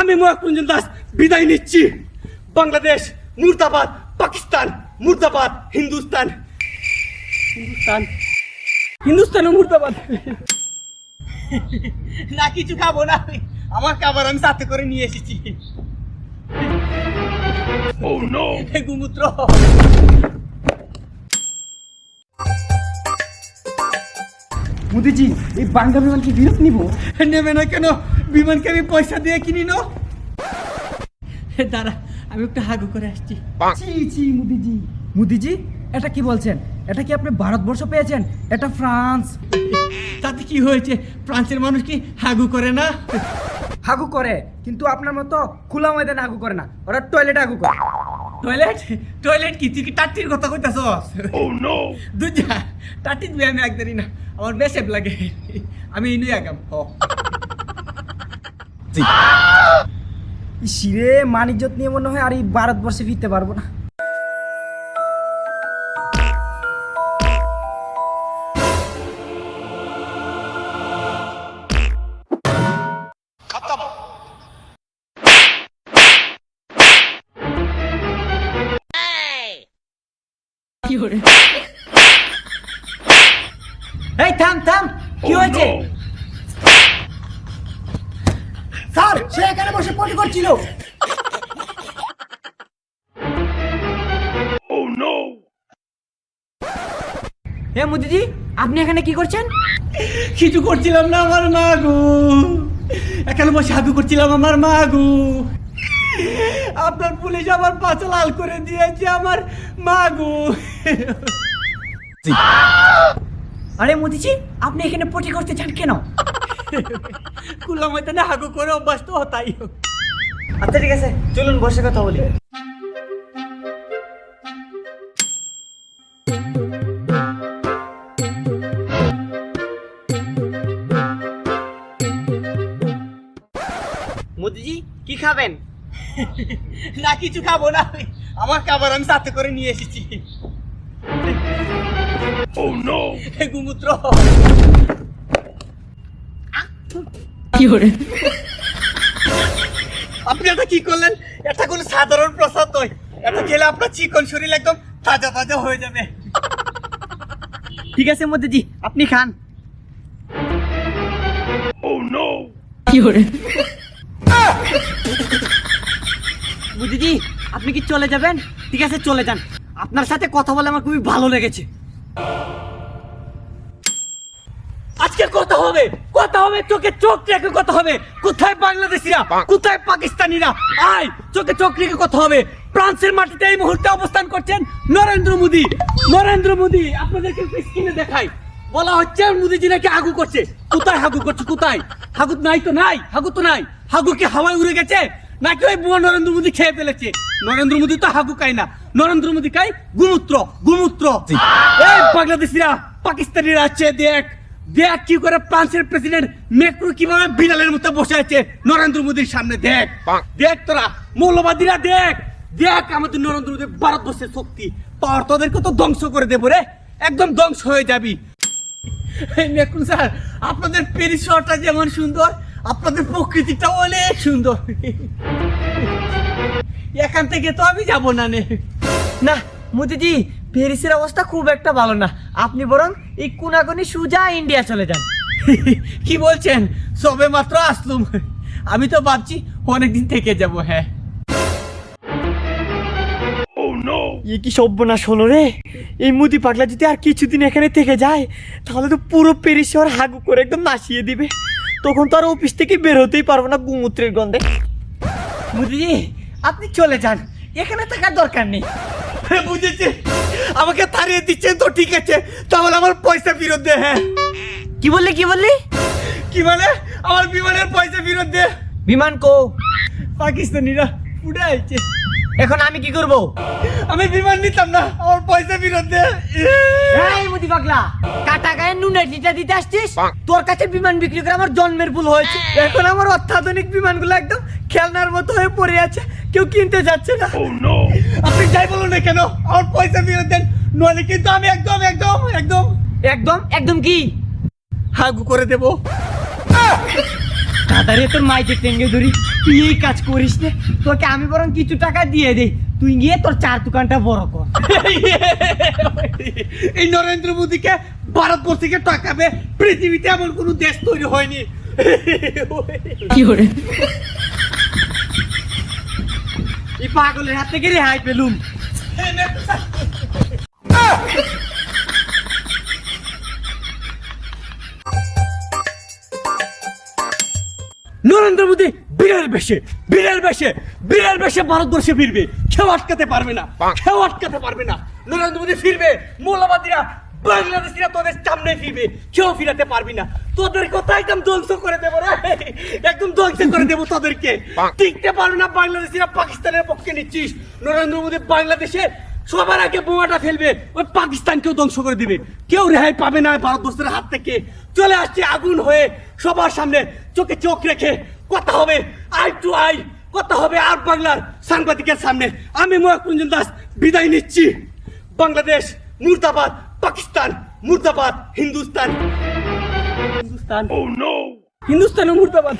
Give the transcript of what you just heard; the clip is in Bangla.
আমি মহাকুঞ্জন দাস বিদায় নিচ্ছি। বাংলাদেশ মুর্দাবাদ পাকিস্তান মুর্দাবাদ হিন্দুস্তান। হিন্দুস্তান। হিন্দুস্তান ও মুর্দাবাদ। না কিছু খাব না। আমার খাবার আমি সাথে করে নিয়ে এসেছি। গুমূত্র। মোদিজি এই বাংলা বিমান কি বিরত নিব? নেবে না কেন? বিমানকে আমি পয়সা দিয়ে কিনি না। দাঁড়া আমি একটু হাগু করে আসছি। ছি ছি মোদিজি। মোদিজি এটা কি বলছেন? এটা কি আপনি ভারতবর্ষ পেয়েছেন? এটা ফ্রান্স। তাতে কি হয়েছে? ফ্রান্সের মানুষ কি হাগু করে না? হাগু করে কিন্তু আপনার মতো খোলা ময়দানে হাগু করে না। ওরা টয়লেটে হাগু করে। টয়লেট টয়লেট কি? তুই কি টাটির কথা কইতাছস? ও নো দুজা টাটি দুই আমি একদারি না। আমার বেশেপ লাগে। আমি ইনুই আগাম হ। শিরে মানিজ্যত নিয়ে মনে হয় আর এই ভারতবর্ষে ফিরতে পারব না। এই থাম থাম কি হয়েছে স্যার সে এখানে বসে পটি করছিল। হে মুদিজি আপনি এখানে কি করছেন? কিছু করছিলাম না আমার মা গো। এখানে বসে হাগু করছিলাম আমার মা গো। আপনার পুলিশ আমার পাঁচ লাল করে দিয়েছে আমার মা গো। আরে মুদিজি আপনি এখানে পটি করতে চান কেন? কুলা ময়দানে হাগু করে অভ্যাস তো তাই আচ্ছা ঠিক আছে চলুন বসে কথা বলি। মোদিজি কি খাবেন? না কিছু খাব না। আমার খাবার আমি সাথে করে নিয়ে এসেছি। ও নো গুমূত্র। আপনি এটা কি করলেন? এটা কোনো সাধারণ প্রসাদ নয়। এটা খেলে আপনার চিকন শরীর একদম তাজা তাজা হয়ে যাবে। ঠিক আছে মুদিজি আপনি খান। বুঝিজি আপনি কি চলে যাবেন? ঠিক আছে চলে যান। আপনার সাথে কথা বলে আমার খুবই ভালো লেগেছে। আজকে কথা হবে কথা হবে চোখে চোখ রেখে কথা হবে। কোথায় বাংলাদেশিরা? কোথায় পাকিস্তানিরা? আয় চোখে চোখ রেখে কথা হবে। ফ্রান্সের মাটিতে এই মুহূর্তে অবস্থান করছেন নরেন্দ্র মোদী। নরেন্দ্র মোদী আপনাদেরকে স্ক্রিনে দেখাই। বলা হচ্ছে মোদীজি নাকি হাগু করছে। কোথায় হাগু করছে কোথায়? হাগু নাই তো নাই হাগু তো নাই। হাগু কি হাওয়ায় উড়ে গেছে? নাকি ওই বুয়া নরেন্দ্র মোদী খেয়ে ফেলেছে? নরেন্দ্র মোদী তো হাগু খায় না। নরেন্দ্র মোদী খায় গুমূত্র গুমূত্র। এই বাংলাদেশিরা পাকিস্তানিরা আছে দেখ। দেখ কি করে ফ্রান্সের প্রেসিডেন্ট মেক্রো কীভাবে বিড়ালের মতো বসে আছে? নরেন্দ্র মোদীর সামনে দেখ। দেখ তোরা মৌলবাদীরা দেখ। দেখ আমাদের নরেন্দ্র মোদী ভারতবর্ষের শক্তি। পাওয়ার তোদেরকে তো ধ্বংস করে দেবো রে। একদম ধ্বংস হয়ে যাবি। মেকুন স্যার আপনাদের প্যারিস শহরটা যেমন সুন্দর আপনাদের প্রকৃতিটা অনেক সুন্দর। এখান থেকে তো আমি যাব না নে। না মুদিজি প্যারিসের অবস্থা খুব একটা ভালো না। আপনি বরং এই কোনাকুনি সুজা ইন্ডিয়া চলে যান। কি বলছেন? সবে মাত্র আসলুম। আমি তো ভাবছি অনেকদিন থেকে যাব হ্যাঁ। এ কি সর্বনাশ হলো রে? এই মুদি পাগলা যদি আর কিছুদিন এখানে থেকে যায় তাহলে তো পুরো প্যারিস শহর হাগু করে একদম নাচিয়ে দিবে। তখন তো আর অফিস থেকে বের হতেই পারব না গুমূত্রের গন্ধে। মুদিজি আপনি চলে যান। এখানে থাকার দরকার নেই। বুঝেছি। আমাকে তাড়িয়ে দিচ্ছেন তো ঠিক আছে। তাহলে আমার পয়সা ফেরত দে হ্যাঁ। কি বললি কি বললি? কি বলে আমার বিমানের পয়সা ফেরত দে। বিমান কো? পাকিস্তানিরা উড়াইছে এখন আমি কি করব? আমি বিমান নিতাম না আমার পয়সা ফেরত দে। এই মুদি পাগলা কাটা গায়ে নুনের দিতে দিতে আসছিস? তোর কাছে বিমান বিক্রি করে আমার জন্মের ভুল হয়েছে। এখন আমার অত্যাধুনিক বিমানগুলো একদম খেলনার মতো হয়ে পড়ে আছে কেউ কিনতে যাচ্ছে না। আপনি যাই বলুন না কেন আমার পয়সা ফেরত দেন নইলে কিন্তু আমি একদম একদম একদম। একদম একদম কি? হাগু করে দেব। দাদারে তোর মাইকে টেঙ্গে ধরি। তুই এই কাজ করিস না। তোকে আমি বরং কিছু টাকা দিয়ে দেই। তুই গিয়ে তোর চার দোকানটা বড় কর। এই নরেন্দ্র মোদীকে ভারতবর্ষ থেকে টাকাবে পৃথিবীতে এমন কোনো দেশ তৈরি হয়নি। কি এই পাগলের হাত থেকে রেহাই পেলুম। নরেন্দ্র মোদী বিড়াল বেশে বিড়াল বেশে বিড়াল বেশে ভারতবর্ষে ফিরবে। কেউ আটকাতে পারবে না কেউ আটকাতে পারবে না। নরেন্দ্র মোদী ফিরবে মৌলবাদীরা বাংলাদেশিরা তোদের সামনে ফিরবে কেউ ফিরাতে পারবি না। তোদের কথা একদম ধ্বংস করে দেবো রে। একদম ধ্বংস করে দেবো তোদেরকে। টিকতে পারবে না বাংলাদেশিরা পাকিস্তানের পক্ষে নিচ্ছিস। নরেন্দ্র মোদী বাংলাদেশে সবার আগে বোমাটা ফেলবে ওই পাকিস্তানকেও ধ্বংস করে দিবে। কেউ রেহাই পাবে না ভারতবর্ষের হাত থেকে। চলে আসছে আগুন হয়ে সবার সামনে চোখে চোখ রেখে কথা হবে আই টু আই কথা হবে আর বাংলার সাংবাদিকের সামনে। আমি মহাকুঞ্জন দাস বিদায় নিচ্ছি। বাংলাদেশ মুর্দাবাদ পাকিস্তান মুর্দাবাদ হিন্দুস্তান। হিন্দুস্তান। ও হিন্দুস্তান ও মুর্দাবাদ।